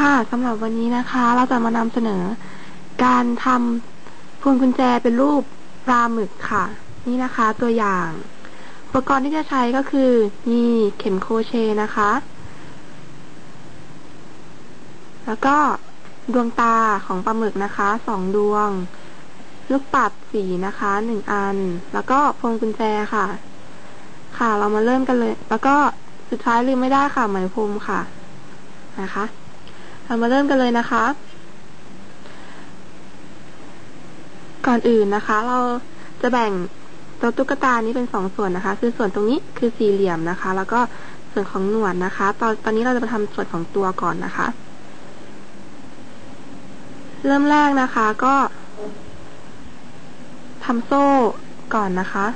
ค่ะสำหรับวันนี้นะคะ เราจะมานำเสนอ การทำพวงกุญแจเป็นรูปปลาหมึกค่ะ นี่นะคะตัวอย่าง อุปกรณ์ที่จะใช้ก็คือ มีเข็มโคเชนะคะ แล้วก็ดวงตาของปลาหมึกนะคะสองดวง ลูกปัดสีนะคะหนึ่งอัน แล้วก็พวงกุญแจค่ะ ค่ะเรามาเริ่มกันเลย แล้วก็สุดท้ายลืมไม่ได้ค่ะไหมพรมค่ะนะคะ เรามาเริ่มกันเลยนะคะ ก่อนอื่นนะคะ เราจะแบ่งตัวตุ๊กตานี้เป็นสองส่วนนะคะ คือส่วนตรงนี้คือสี่เหลี่ยมนะคะ แล้วก็ส่วนของหนวดนะคะ ตอนตอนนี้เราจะมาทำส่วนของตัวก่อนนะคะ เริ่มแรกนะคะก็ทำโซ่ก่อนนะคะ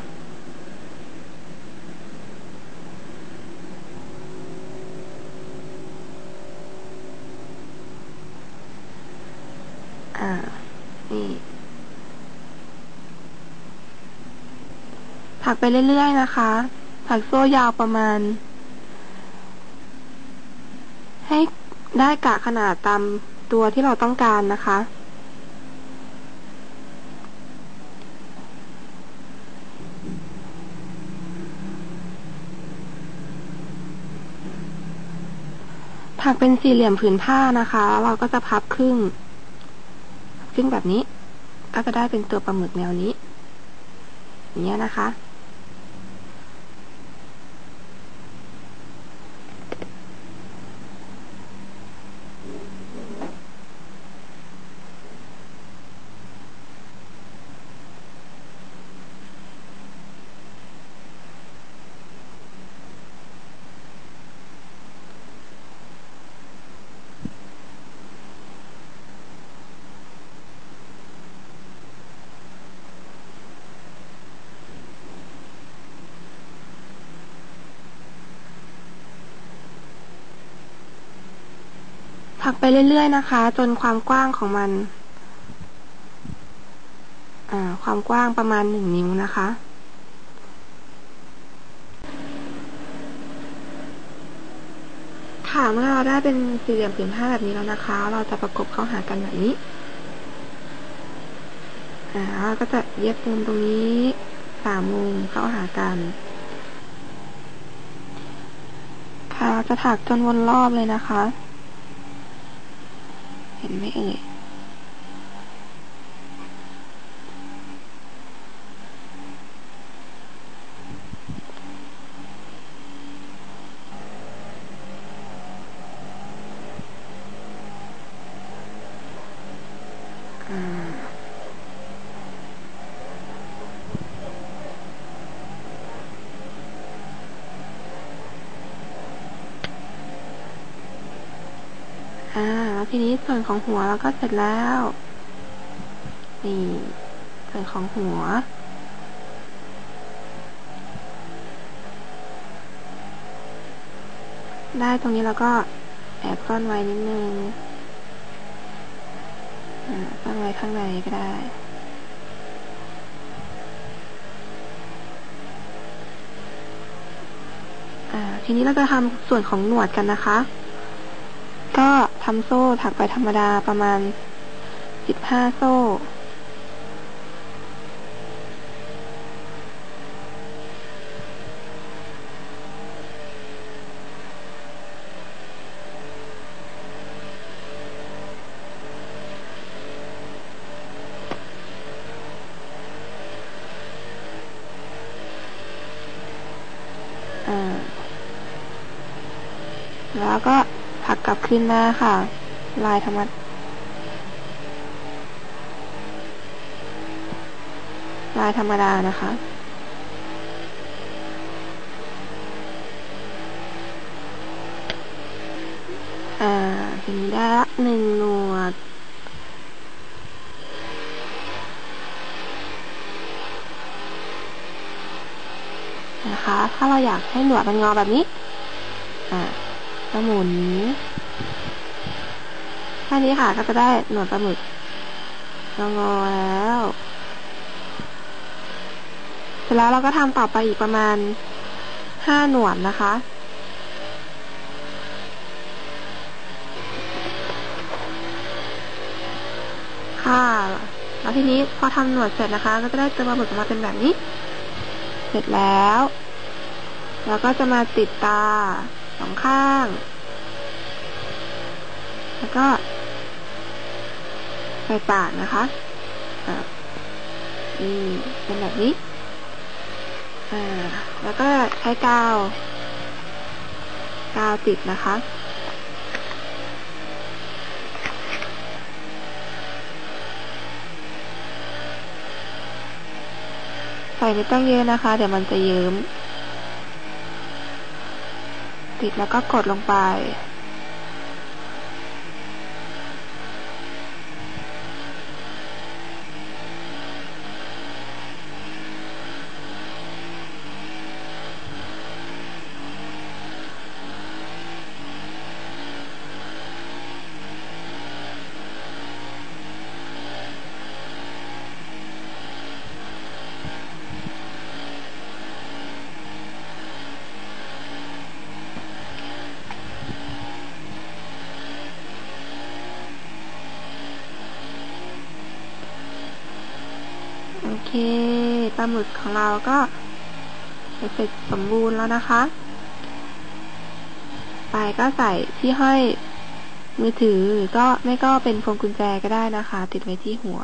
อ่า นี่ ถักไปเรื่อยๆนะคะ ถักโซ่ยาวประมาณ ให้ได้กะขนาดตามตัวที่เราต้องการนะคะ ถักเป็นสี่เหลี่ยมผืนผ้านะคะ เราก็จะพับครึ่ง ครึ่งแบบนี้ ก็จะได้เป็นตัวปลาหมึกแนวนี้อย่างเงี้ยนะคะ ถักไปเรื่อยๆนะคะ จนความกว้างของมัน ความกว้างประมาณหนึ่งนิ้วนะคะ ค่ะเมื่อเราได้เป็นสี่เหลี่ยมผืนผ้าแบบนี้แล้วนะคะ เราจะประกบเข้าหากันแบบนี้เราก็จะเย็บมุมตรงนี้สามมุมเข้าหากัน ค่ะเราจะถักจนวนรอบเลยนะคะ เห็นไหมเอ่ย ทีนี้ส่วนของหัวเราก็เสร็จแล้ว นี่ ส่วนของหัว ได้ตรงนี้แล้วก็แอบซ่อนไว้นิดนึงอ่าซ่อนไว้ข้างในก็ได้อ่าทีนี้เราจะทำส่วนของหนวดกันนะคะ ก็ ทำโซ่ถักไปธรรมดาประมาณสิบห้าโซ่อ่าแล้วก็ ถักกลับขึ้นหน้าค่ะ ลายธรรมดลายธรรมดานะคะ อ่าทีนี้ได้ละหนึ่งหนวด นะคะ ถ้าเราอยากให้หนวดมันงอแบบนี้ อ่า ก็หมุนแค่นี้ค่ะก็จะได้หนวดปลาหมึกงองอแล้ว เสร็จแล้วเราก็ทำต่อไปอีกประมาณห้าหนวดนะคะค่ะแล้วทีนี้พอทำหนวดเสร็จนะคะ ก็จะได้ตัวปลาหมึกออกมาเป็นแบบนี้ เสร็จแล้ว แล้วก็จะมาติดตา สองข้าง แล้วก็ใส่ปากนะคะอ่าอืมเป็นแบบนี้ อ่า แล้วก็ใช้กาว กาวติดนะคะ ใส่ไม่ต้องเยอะนะคะ เดี๋ยวมันจะเยิ้มิดแล้วก็กดลงไป ปลาหมึกของเราก็เสร็จสมบูรณ์แล้วนะคะ ไปก็ใส่ที่ห้อยมือถือหรือก็ไม่ก็เป็นพวงกุญแจก็ได้นะคะ ติดไว้ที่หัว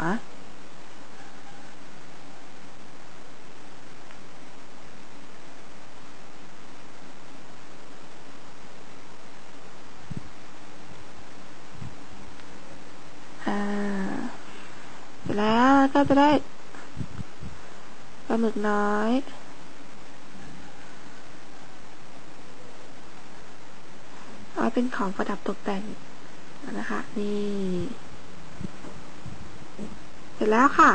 อ่าเสร็จแล้วก็จะได้ ลาหมึกน้อย เอาเป็นของประดับตกแต่งนะคะ นี่ เสร็จแล้วค่ะ